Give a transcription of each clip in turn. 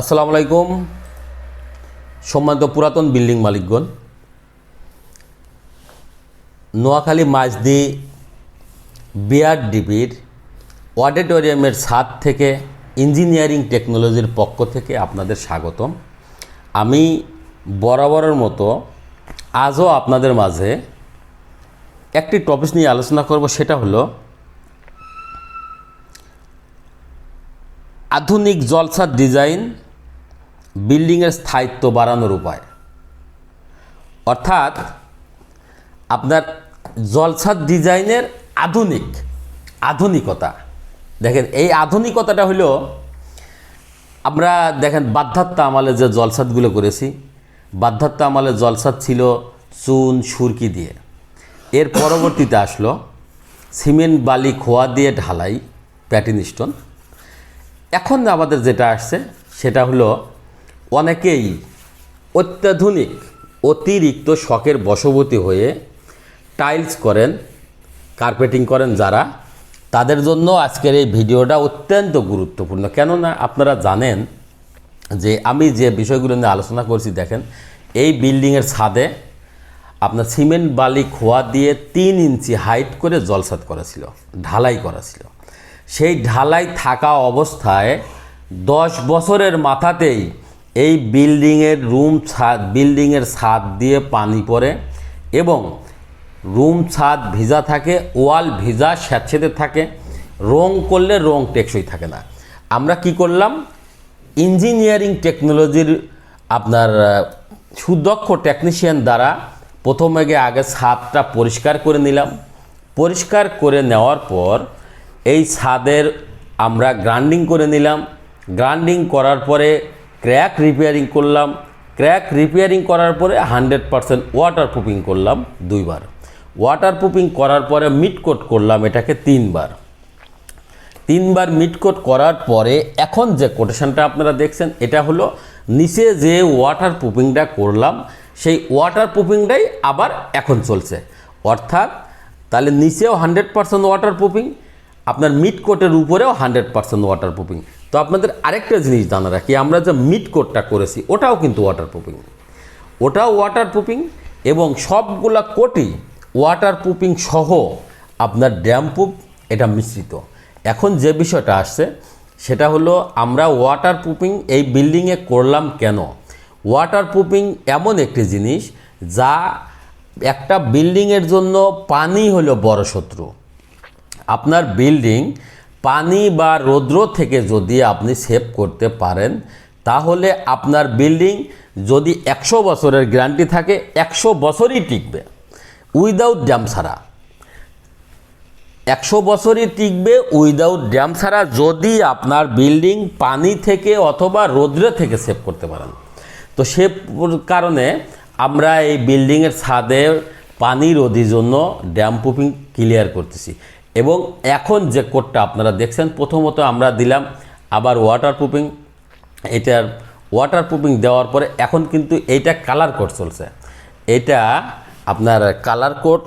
আসসালামু আলাইকুম। সম্মানিত পুরাতন বিল্ডিং মালিকগণ। নোয়াখালী মাঝদি বিআরডিপির অডিটোরিয়ামের ছাদ থেকে ইঞ্জিনিয়ারিং টেকনোলজির পক্ষ থেকে আপনাদের স্বাগতম। আমি বরাবরের মতো আজও আপনাদের মাঝে একটি টপিক নিয়ে আলোচনা করব, সেটা হলো আধুনিক জলসার ডিজাইন বিল্ডিংয়ের স্থায়িত্ব বাড়ানোর উপায়। অর্থাৎ আপনার জলসার ডিজাইনের আধুনিক, আধুনিকতা। দেখেন, এই আধুনিকতাটা হলো, আমরা দেখেন বাধ্যাত্ম আমলে যে জলসাদগুলো করেছি বাধ্যাত্ম আমলে জলসাদ ছিল চুন, সুরকি দিয়ে। এর পরবর্তীতে আসলো সিমেন্ট, বালি, খোয়া দিয়ে ঢালাই, প্যাটিন স্টোন। এখন আমাদের যেটা আসছে, সেটা হলো অনেকেই অত্যাধুনিক, অতিরিক্ত শখের বশবতী হয়ে টাইলস করেন কার্পেটিং করেন যারা, তাদের জন্য আজকের এই ভিডিওটা অত্যন্ত গুরুত্বপূর্ণ। কেননা আপনারা জানেন যে আমি যে বিষয়গুলো নিয়ে আলোচনা করছি, দেখেন, এই বিল্ডিংয়ের ছাদে আপনার সিমেন্ট, বালি, খোয়া দিয়ে তিন ইঞ্চি হাইট করে জলসাত করা ছিল, ঢালাই করা ছিল। সেই ঢালাই থাকা অবস্থায় দশ বছরের মাথাতেই এই বিল্ডিংয়ের রুম ছাদ বিল্ডিংয়ের ছাদ দিয়ে পানি পড়ে এবং রুম ছাদ ভিজা থাকে, ওয়াল ভিজা, স্যাঁতসেঁতে থাকে, রং করলে রং টেকসই থাকে না। আমরা কি করলাম? ইঞ্জিনিয়ারিং টেকনোলজির আপনার সুদক্ষ টেকনিশিয়ান দ্বারা প্রথমে আগে ছাদটা পরিষ্কার করে নিলাম। পরিষ্কার করে নেওয়ার পর এই ছাদের আমরা গ্রাইন্ডিং করে নিলাম। গ্রাইন্ডিং করার পরে ক্র্যাক রিপেয়ারিং করলাম। ক্র্যাক রিপেয়ারিং করার পরে হান্ড্রেড পারসেন্ট ওয়াটার প্রুফিং করলাম দুইবার। ওয়াটার প্রুফিং করার পরে মিট কোট করলাম এটাকে তিনবার। তিনবার মিটকোট করার পরে এখন যে কোটেশনটা আপনারা দেখছেন, এটা হলো নিচে যে ওয়াটার প্রুফিংটা করলাম, সেই ওয়াটার প্রুফিংটাই আবার এখন চলছে। অর্থাৎ তাহলে নিচেও হান্ড্রেড পার্সেন্ট ওয়াটার প্রুফিং আপনার মিড কোটের উপরেও হান্ড্রেড পার্সেন্ট ওয়াটার প্রুফিং তো আপনাদের আরেকটা জিনিস জানা রাখি, আমরা যে মিড কোটটা করেছি, ওটাও কিন্তু ওয়াটার প্রুফিং ওটাও ওয়াটার প্রুফিং এবং সবগুলা কোটই ওয়াটার প্রুফিং সহ আপনার ড্যাম প্রুফ এটা মিশ্রিত। এখন যে বিষয়টা আসছে, সেটা হলো আমরা ওয়াটার প্রুফিং এই বিল্ডিংয়ে করলাম কেন? ওয়াটার প্রুফিং এমন একটি জিনিস যা একটা বিল্ডিংয়ের জন্য পানি হলো বড় শত্রু। আপনার বিল্ডিং পানি বা রৌদ্র থেকে যদি আপনি সেভ করতে পারেন, তাহলে আপনার বিল্ডিং যদি একশো বছরের গ্যারান্টি থাকে, একশো বছরই টিকবে। উইদাউট ড্যাম ছাড়া। একশো বছরই টিকবে উইদাউট ড্যাম ছাড়া যদি আপনার বিল্ডিং পানি থেকে অথবা রৌদ্রে থেকে সেভ করতে পারেন। তো সে কারণে আমরা এই বিল্ডিংয়ের ছাদে পানি রোধির জন্য ড্যাম প্রুফিং ক্লিয়ার করতেছি। এবং এখন যে কোডটা আপনারা দেখছেন, প্রথমত আমরা দিলাম আবার ওয়াটার প্রুফিং এটার ওয়াটার প্রুফিং দেওয়ার পরে এখন কিন্তু এইটা কালার কোড চলছে। এটা আপনার কালার কোড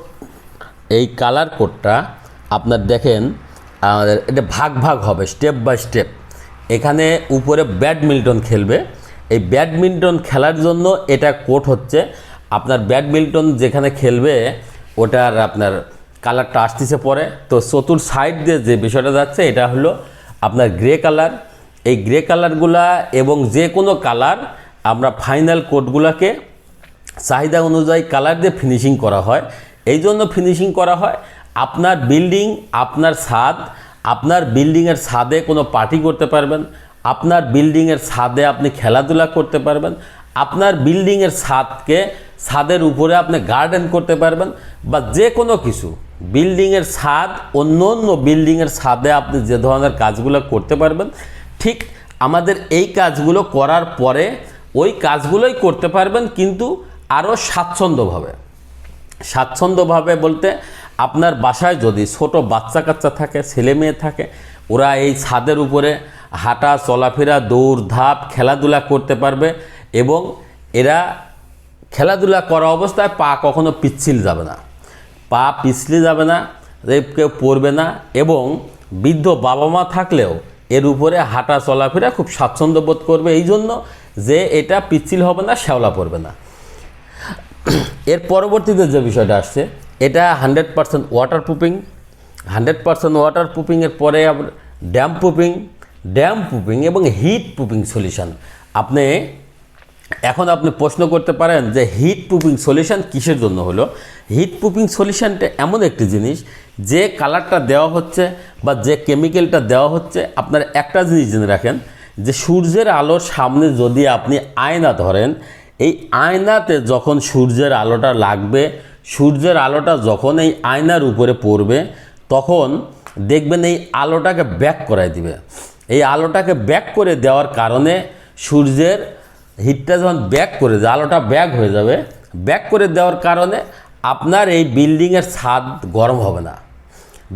এই কালার কোডটা আপনার দেখেন, আমাদের এটা ভাগ ভাগ হবে স্টেপ বাই স্টেপ এখানে উপরে ব্যাডমিন্টন খেলবে। এই ব্যাডমিন্টন খেলার জন্য এটা কোট হচ্ছে, আপনার ব্যাডমিন্টন যেখানে খেলবে, ওটার আপনার কালারটা আসতেছে পরে। তো চতুর সাইড দিয়ে যে বিষয়টা যাচ্ছে, এটা হলো আপনার গ্রে কালার এই গ্রে কালারগুলা এবং যে কোনো কালার আমরা ফাইনাল কোডগুলোকে চাহিদা অনুযায়ী কালার দিয়ে ফিনিশিং করা হয়। এই জন্য ফিনিশিং করা হয়। আপনার বিল্ডিং আপনার ছাদ, আপনার বিল্ডিংয়ের ছাদে কোনো পার্টি করতে পারবেন। আপনার বিল্ডিংয়ের ছাদে আপনি খেলাধুলা করতে পারবেন। আপনার বিল্ডিংয়ের ছাদকে, ছাদের উপরে আপনি গার্ডেন করতে পারবেন বা যে কোনো কিছু। বিল্ডিংয়ের ছাদ অন্য অন্য বিল্ডিংয়ের ছাদে আপনি যে ধরনের কাজগুলো করতে পারবেন, ঠিক আমাদের এই কাজগুলো করার পরে ওই কাজগুলোই করতে পারবেন কিন্তু আরও স্বাচ্ছন্দ্যভাবে। স্বাচ্ছন্দ্যভাবে বলতে আপনার বাসায় যদি ছোট বাচ্চা কাচ্চা থাকে, ছেলে মেয়ে থাকে, ওরা এই ছাদের উপরে হাঁটা, চলাফেরা, দৌড়, ধাপ, খেলাধুলা করতে পারবে এবং এরা খেলাধুলা করা অবস্থায় পা কখনো পিচ্ছিল যাবে না। পা পিছলে যাবে না কেউ পড়বে না এবং বৃদ্ধ বাবা মা থাকলেও এর উপরে হাঁটা চলাফেরা খুব স্বাচ্ছন্দ্য বোধ করবে। এই জন্য যে এটা পিচ্ছিল হবে না, শ্যাওলা পড়বে না। এর পরবর্তীতে যে বিষয়টা আসছে, এটা hundred percent water proofing hundred percent water প্রুফিংয়ের পরে আবার ড্যাম প্রুফিং ড্যাম প্রুফিং এবং হিট প্রুফিং সলিউশন আপনি এখন আপনি প্রশ্ন করতে পারেন যে হিট প্রুফিং সলিউশন কিসের জন্য হলো? হিট প্রুফিং সলিউশনটা এমন একটি জিনিস, যে কালারটা দেওয়া হচ্ছে বা যে কেমিক্যালটা দেওয়া হচ্ছে, আপনার একটা জিনিস জেনে রাখেন, যে সূর্যের আলোর সামনে যদি আপনি আয়না ধরেন, এই আয়নাতে যখন সূর্যের আলোটা লাগবে, সূর্যের আলোটা যখন এই আয়নার উপরে পড়বে, তখন দেখবেন এই আলোটাকে ব্যাক করাই দিবে। এই আলোটাকে ব্যাক করে দেওয়ার কারণে সূর্যের হিটটা যখন ব্যাক করে দেয়, আলোটা ব্যাক হয়ে যাবে, ব্যাক করে দেওয়ার কারণে আপনার এই বিল্ডিংয়ের ছাদ গরম হবে না।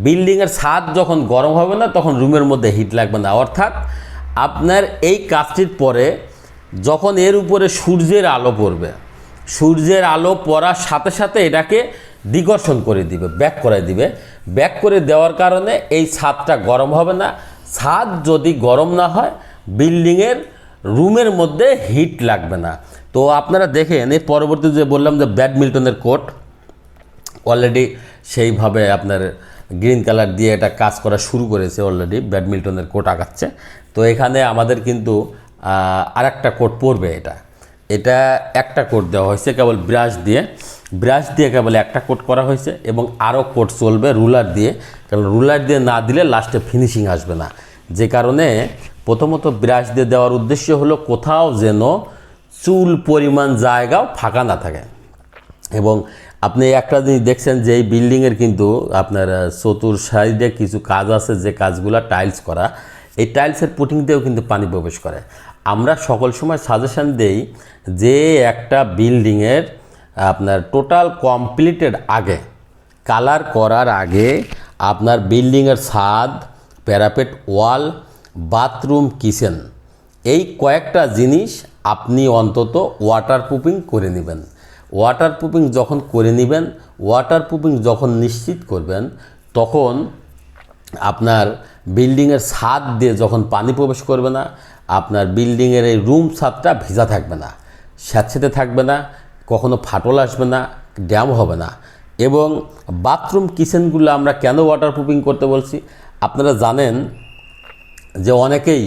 বিল্ডিংয়ের ছাদ যখন গরম হবে না, তখন রুমের মধ্যে হিট লাগবে না। অর্থাৎ আপনার এই কাজটির পরে যখন এর উপরে সূর্যের আলো পড়বে, সূর্যের আলো পড়ার সাথে সাথে এটাকে ডিকর্ষণ করে দিবে, ব্যাক করে দিবে। ব্যাক করে দেওয়ার কারণে এই ছাদটা গরম হবে না। ছাদ যদি গরম না হয়, বিল্ডিংয়ের রুমের মধ্যে হিট লাগবে না। তো আপনারা দেখেন এর পরবর্তী যে বললাম যে ব্যাডমিন্টনের কোর্ট অলরেডি সেইভাবে আপনার গ্রিন কালার দিয়ে এটা কাজ করা শুরু করেছে অলরেডি ব্যাডমিন্টনের কোট আঁকাচ্ছে তো এখানে আমাদের কিন্তু আর একটা কোট পড়বে এটা। এটা একটা কোট দেওয়া হয়েছে কেবল ব্রাশ দিয়ে। ব্রাশ দিয়ে কেবল একটা কোট করা হয়েছে এবং আরও কোট চলবে রুলার দিয়ে। কারণ রুলার দিয়ে না দিলে লাস্টে ফিনিশিং আসবে না। যে কারণে প্রথমত ব্রাশ দিয়ে দেওয়ার উদ্দেশ্য হলো কোথাও যেন চুল, পরিমাণ, জায়গাও ফাঁকা না থাকে। এবং আপনি একটা জিনিস দেখছেন যে এই বিল্ডিংয়ের কিন্তু আপনার চতুর সাইডে কিছু কাজ আছে যে কাজগুলো টাইলস করা। এই টাইলসের পুটিং দিয়েও কিন্তু পানি প্রবেশ করে। আমরা সকল সময় সাজেশন দেই যে একটা বিল্ডিংয়ের, আপনার টোটাল কমপ্লিটেড আগে, কালার করার আগে আপনার বিল্ডিংয়ের ছাদ, প্যারাপেট ওয়াল বাথরুম কিচেন। এই কয়েকটা জিনিস আপনি অন্তত ওয়াটার প্রুফিং করে নেবেন। ওয়াটার প্রুফিং যখন করে নেবেন ওয়াটার প্রুফিং যখন নিশ্চিত করবেন, তখন আপনার বিল্ডিংয়ের ছাদ দিয়ে যখন পানি প্রবেশ করবে না, আপনার বিল্ডিংয়ের এই রুম ছাদটা ভেজা থাকবে না, স্যাঁতসেঁতে থাকবে না, কখনো ফাটল আসবে না, ড্যাম হবে না। এবং বাথরুম কিচেনগুলো আমরা কেন ওয়াটার প্রুফিং করতে বলছি? আপনারা জানেন যে অনেকেই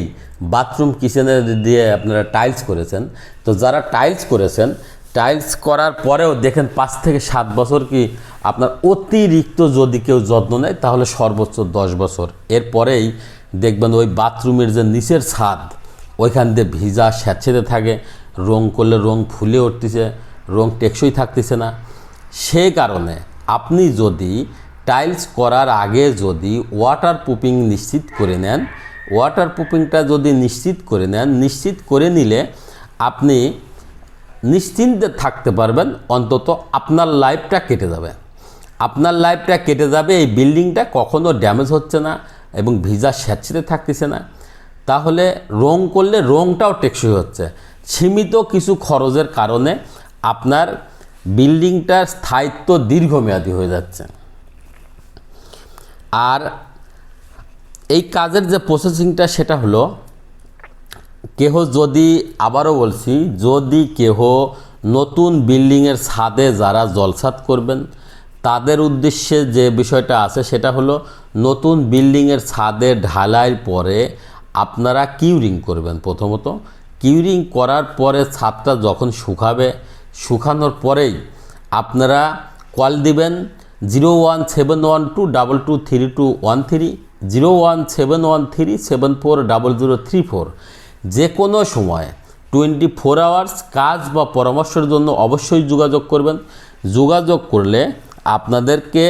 বাথরুম কিচেনে দিয়ে আপনারা টাইলস করেছেন, তো যারা টাইলস করেছেন, টাইলস করার পরেও দেখেন পাঁচ থেকে সাত বছর কি আপনার অতিরিক্ত যদি কেউ যত্ন নেয়, তাহলে সর্বোচ্চ দশ বছর। এরপরেই দেখবেন ওই বাথরুমের যে নিচের ছাদ, ওইখান দিয়ে ভিজা স্যাঁতসেঁতে থাকে, রং করলে রং ফুলে উঠতেছে, রং টেকসই থাকতেছে না। সে কারণে আপনি যদি টাইলস করার আগে যদি ওয়াটার প্রুফিং নিশ্চিত করে নেন ওয়াটার প্রুফিংটা যদি নিশ্চিত করে নেন, নিশ্চিত করে নিলে আপনি নিশ্চিন্তে থাকতে পারবেন, অন্তত আপনার লাইফটা কেটে যাবে। আপনার লাইফটা কেটে যাবে, এই বিল্ডিংটা কখনো ড্যামেজ হচ্ছে না এবং ভিজা স্যাঁতসেঁতে থাকতেছে না। তাহলে রং করলে রংটাও টেকসই হচ্ছে। সীমিত কিছু খরচের কারণে আপনার বিল্ডিংটার স্থায়িত্ব দীর্ঘমেয়াদী হয়ে যাচ্ছে। আর এই কাজের যে প্রসেসিংটা সেটা হলো, কেহ যদি, আবারও বলছি, যদি কেহ নতুন বিল্ডিংয়ের ছাদে যারা জলসাদ করবেন, তাদের উদ্দেশ্যে যে বিষয়টা আছে সেটা হলো, নতুন বিল্ডিংয়ের ছাদে ঢালাইয়ের পরে আপনারা কিউরিং করবেন প্রথমত। কিউরিং করার পরে ছাদটা যখন শুকাবে, শুকানোর পরেই আপনারা কল দিবেন zero one seven one two double two three two one three zero one seven one three seven four double zero three four. যে কোনো সময় টোয়েন্টি ফোর আওয়ার্স কাজ বা পরামর্শের জন্য অবশ্যই যোগাযোগ করবেন। যোগাযোগ করলে আপনাদেরকে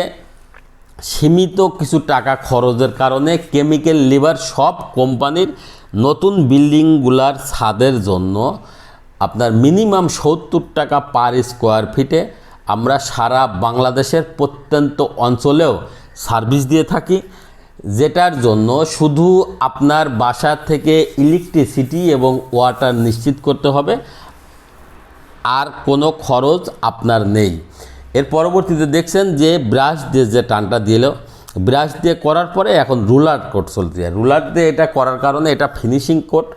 সীমিত কিছু টাকা খরচের কারণে কেমিক্যাল লিভার সব কোম্পানির নতুন বিল্ডিংগুলার ছাদের জন্য আপনার মিনিমাম সত্তর টাকা পার স্কোয়ার ফিটে আমরা সারা বাংলাদেশের প্রত্যন্ত অঞ্চলেও সার্ভিস দিয়ে থাকি। যেটার জন্য শুধু আপনার বাসা থেকে ইলেকট্রিসিটি এবং ওয়াটার নিশ্চিত করতে হবে, আর কোনো খরচ আপনার নেই। এর পরবর্তীতে দেখছেন যে ব্রাশ দিয়ে যে টানটা দিল ব্রাশ দিয়ে করার পরে এখন রুলার কোট চলতে যায়। রুলার দিয়ে এটা করার কারণে এটা ফিনিশিং কোট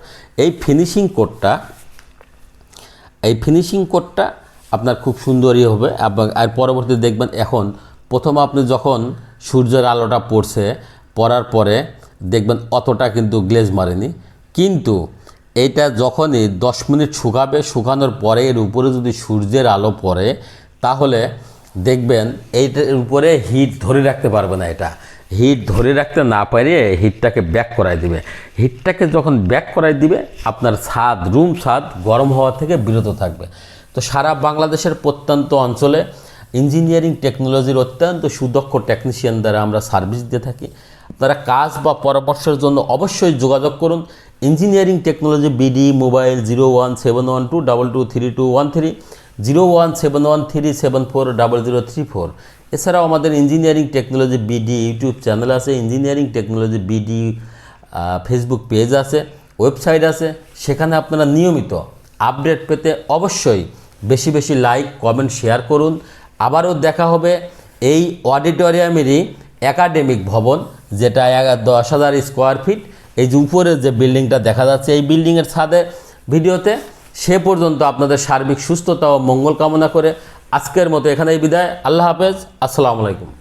এই ফিনিশিং কোটটা এই ফিনিশিং কোটটা আপনার খুব সুন্দরই হবে এবং আর পরবর্তীতে দেখবেন এখন প্রথম আপনি যখন সূর্যের আলোটা পড়ছে পড়ার পরে দেখবেন অতটা কিন্তু গ্লেজ মারেনি। কিন্তু এইটা যখনই দশ মিনিট শুকাবে, শুকানোর পরে এর উপরে যদি সূর্যের আলো পড়ে, তাহলে দেখবেন এইটার উপরে হিট ধরে রাখতে পারবে না এটা। হিট ধরে রাখতে না পারে হিটটাকে ব্যাক করাই দিবে। হিটটাকে যখন ব্যাক করাই দিবে, আপনার ছাদ, রুম ছাদ গরম হওয়া থেকে বিরত থাকবে। তো সারা বাংলাদেশের প্রত্যন্ত অঞ্চলে ইঞ্জিনিয়ারিং টেকনোলজির অত্যন্ত সুদক্ষ টেকনিশিয়ান দ্বারা আমরা সার্ভিস দিয়ে থাকি। আপনারা কাজ বা পরামর্শের জন্য অবশ্যই যোগাযোগ করুন। Engineering technology BD, mobile zero one seven one two double two three two one three, zero one seven one three seven four double zero three four. এছাড়াও আমাদের engineering technology BD YouTube channel আছে, engineering technology BD Facebook page আছে, website আছে, সেখানে আপনারা নিয়মিত update পেতে অবশ্যই বেশি বেশি লাইক, কমেন্ট, শেয়ার করুন। আবারও দেখা হবে এই অডিটোরিয়ামেরই একাডেমিক ভবন, যেটা দশ হাজার স্কোয়ার ফিট। এই যে উপরে যে বিল্ডিংটা দেখা যাচ্ছে, এই বিল্ডিংয়ের ছাদে ভিডিওতে সে পর্যন্ত আপনাদের সার্বিক সুস্থতা ও মঙ্গল কামনা করে আজকের মতো এখানেই বিদায়। আল্লাহ হাফেজ। আসসালামু আলাইকুম।